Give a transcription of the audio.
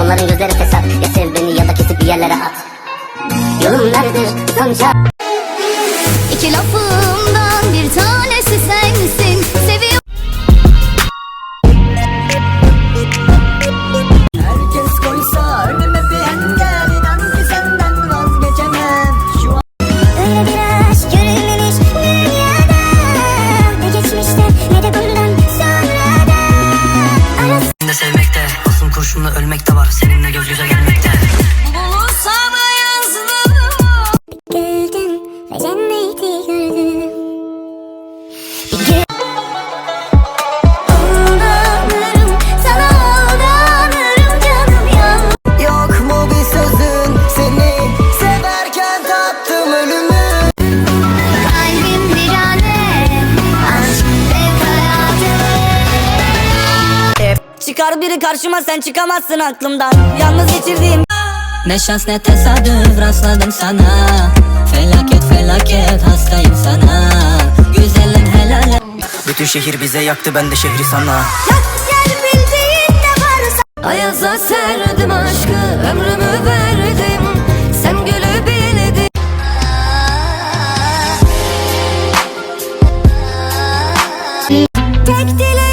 Onların gözleri fesat Ya sev beni ya da kesip bir yerlere at. Yolum neredir? Sanca İki lafımdan kurşunla ölmek de var Seninle göz göze gelmekte Bulsam yazdım. Güldüm ve cenneti gördüm sana Yok mu bir sözün? Seni severken tattım ölümü çıkar biri karşıma sen çıkamazsın aklımdan. Yalnız geçirdiğim Ne şans ne tesadüf rastladım sana. Felaket felaket hastayım sana. Güzelim helal Bütün şehir bize yaktı ben de şehri sana. Gel bildiğin ne varsa. Ayaza serdim aşkı ömrümü verdim. Sen gülü Tek dileğim